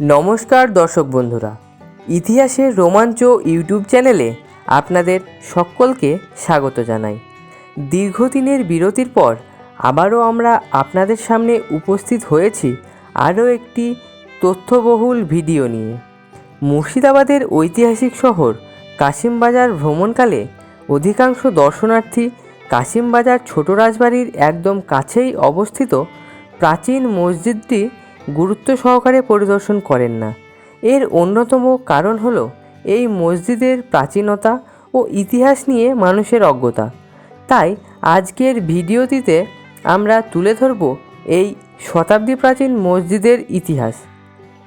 নমস্কার দর্শক বন্ধুরা। ইতিহাসের রোমাঞ্চ ইউটিউব চ্যানেলে আপনাদের সকলকে স্বাগত জানাই। দীর্ঘদিনের বিরতির পর আবারও আমরা আপনাদের সামনে উপস্থিত হয়েছি আরও একটি তথ্যবহুল ভিডিও নিয়ে। মুর্শিদাবাদের ঐতিহাসিক শহর কাশিমবাজার ভ্রমণকালে অধিকাংশ দর্শনার্থী কাশিমবাজার ছোট রাজবাড়ির একদম কাছেই অবস্থিত প্রাচীন মসজিদটি গুরুত্ব সহকারে পরিদর্শন করেন না। এর অন্যতম কারণ হলো এই মসজিদের প্রাচীনতা ও ইতিহাস নিয়ে মানুষের অজ্ঞতা। তাই আজকের ভিডিওটিতে আমরা তুলে ধরব এই শতাব্দী প্রাচীন মসজিদের ইতিহাস।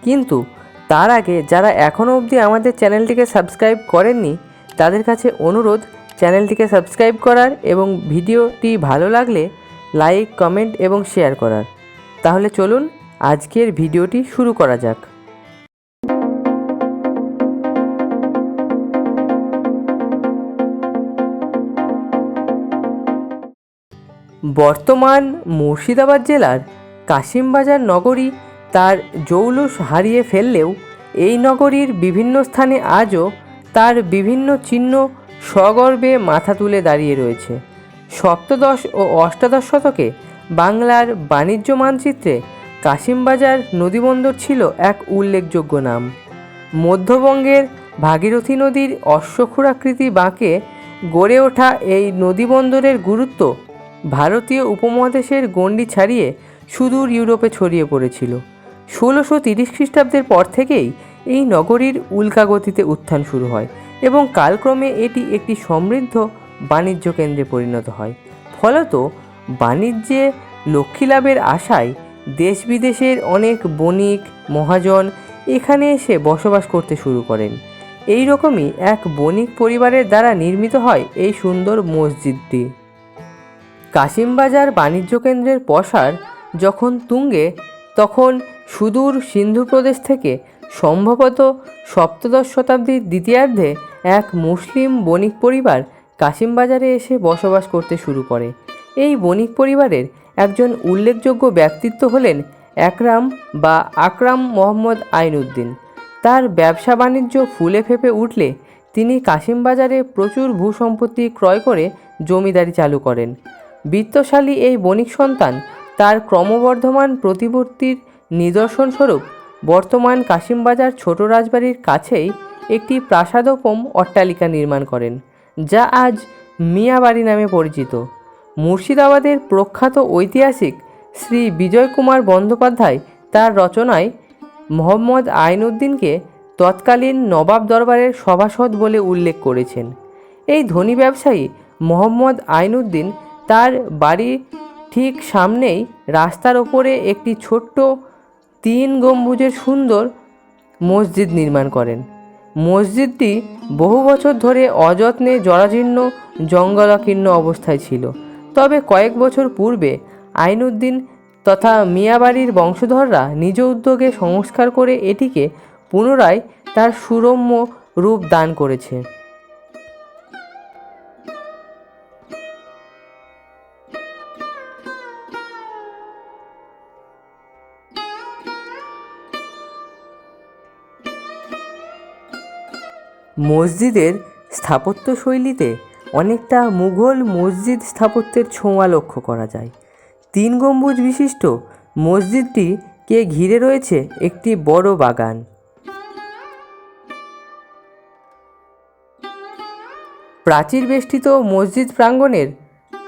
কিন্তু তার আগে যারা এখনও অবধি আমাদের চ্যানেলটিকে সাবস্ক্রাইব করেননি, তাদের কাছে অনুরোধ, চ্যানেলটিকে সাবস্ক্রাইব করার এবং ভিডিওটি ভালো লাগলে লাইক, কমেন্ট এবং শেয়ার করার। তাহলে চলুন আজকের ভিডিওটি শুরু করা যাক। বর্তমান মুর্শিদাবাদ জেলার কাশিমবাজার নগরী তার জৌলুস হারিয়ে ফেললেও এই নগরীর বিভিন্ন স্থানে আজও তার বিভিন্ন চিহ্ন সগর্বে মাথা তুলে দাঁড়িয়ে রয়েছে। সপ্তদশ ও অষ্টাদশ শতকে বাংলার বাণিজ্য মানচিত্রে কাশিমবাজার নদীবন্দর ছিল এক উল্লেখযোগ্য নাম। মধ্যবঙ্গের ভাগীরথী নদীর অশ্বক্ষুরাকৃতি বাঁকে গড়ে ওঠা এই নদীবন্দরের গুরুত্ব ভারতীয় উপমহাদেশের গণ্ডি ছাড়িয়ে সুদূর ইউরোপে ছড়িয়ে পড়েছিল। ষোলোশো তিরিশ খ্রিস্টাব্দের পর থেকেই এই নগরীর উল্কাগতিতে উত্থান শুরু হয় এবং কালক্রমে এটি একটি সমৃদ্ধ বাণিজ্য কেন্দ্রে পরিণত হয়। ফলত বাণিজ্যে লক্ষ্মী লাভের আশায় দেশ বিদেশের অনেক বণিক, মহাজন এখানে এসে বসবাস করতে শুরু করেন। এই রকমই এক বণিক পরিবারের দ্বারা নির্মিত হয় এই সুন্দর মসজিদটি। কাশিমবাজার বাণিজ্য কেন্দ্রের পসার যখন তুঙ্গে, তখন সুদূর সিন্ধু প্রদেশ থেকে সম্ভবত সপ্তদশ শতাব্দীর দ্বিতীয়ার্ধে এক মুসলিম বণিক পরিবার কাশিমবাজারে এসে বসবাস করতে শুরু করে। এই বণিক পরিবারের একজন উল্লেখযোগ্য ব্যক্তিত্ব হলেন একরাম বা আকরাম মোহাম্মদ আইনউদ্দিন তার ব্যবসা বাণিজ্য ফুলে ফেপে উঠলে তিনি কাশিমবাজারে প্রচুর ভূসম্পত্তি ক্রয় করে জমিদারি চালু করেন। বিত্তশালী এই বণিক সন্তান তার ক্রমবর্ধমান প্রতিপত্তির নিদর্শনস্বরূপ বর্তমান কাশিমবাজার ছোট রাজবাড়ির কাছেই একটি প্রাসাদোপম অট্টালিকা নির্মাণ করেন, যা আজ মিয়াবাড়ি নামে পরিচিত। মুর্শিদাবাদের প্রখ্যাত ঐতিহাসিক শ্রী বিজয় কুমার বন্দ্যোপাধ্যায় তার রচনায় মোহাম্মদ আইনউদ্দিনকে তৎকালীন নবাব দরবারের সভাসদ বলে উল্লেখ করেছেন। এই ধনী ব্যবসায়ী মোহাম্মদ আইনউদ্দিন তার বাড়ি ঠিক সামনেই রাস্তার ওপরে একটি ছোট্ট তিন গম্বুজের সুন্দর মসজিদ নির্মাণ করেন। মসজিদটি বহু বছর ধরে অযত্নে জরাজীর্ণ, জঙ্গলাকীর্ণ অবস্থায় ছিল। তবে কয়েক বছর পূর্বে আইনউদ্দিন তথা মিয়াবাড়ির বংশধররা নিজ উদ্যোগে সংস্কার করে এটিকে পুনরায় তার সুরম্য রূপ দান করেছে। মসজিদের স্থাপত্যশৈলীতে অনেকটা মুঘল মসজিদ স্থাপত্যের ছোঁয়া লক্ষ্য করা যায়। তিন গম্বুজ বিশিষ্ট মসজিদটিকে ঘিরে রয়েছে একটি বড় বাগান। প্রাচীর বেষ্টিত মসজিদ প্রাঙ্গণের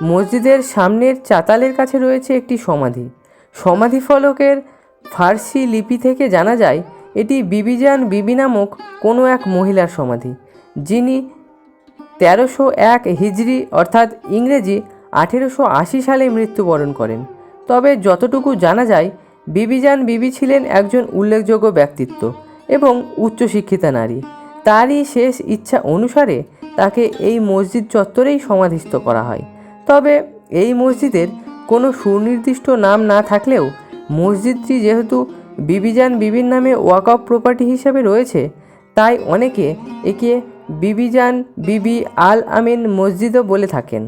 মসজিদের সামনের চাতালের কাছে রয়েছে একটি সমাধি। সমাধি ফলকের ফার্সি লিপি থেকে জানা যায়, এটি বিবিজান বিবি নামক কোনো এক মহিলার সমাধি, যিনি তেরোশো এক হিজরি, অর্থাৎ ইংরেজি আঠেরোশো আশি সালে মৃত্যুবরণ করেন। তবে যতটুকু জানা যায়, বিবিজান বিবি ছিলেন একজন উল্লেখযোগ্য ব্যক্তিত্ব এবং উচ্চশিক্ষিতা নারী। তারই শেষ ইচ্ছা অনুসারে তাকে এই মসজিদ চত্বরেই সমাধিস্থ করা হয়। তবে এই মসজিদের কোনো সুনির্দিষ্ট নাম না থাকলেও মসজিদটি যেহেতু বিবিজান বিবির নামে ওয়াকফ প্রপার্টি হিসেবে রয়েছে, তাই অনেকে একে বিবিজান বিবি আল আমিন মসজিদও বলে থাকেন।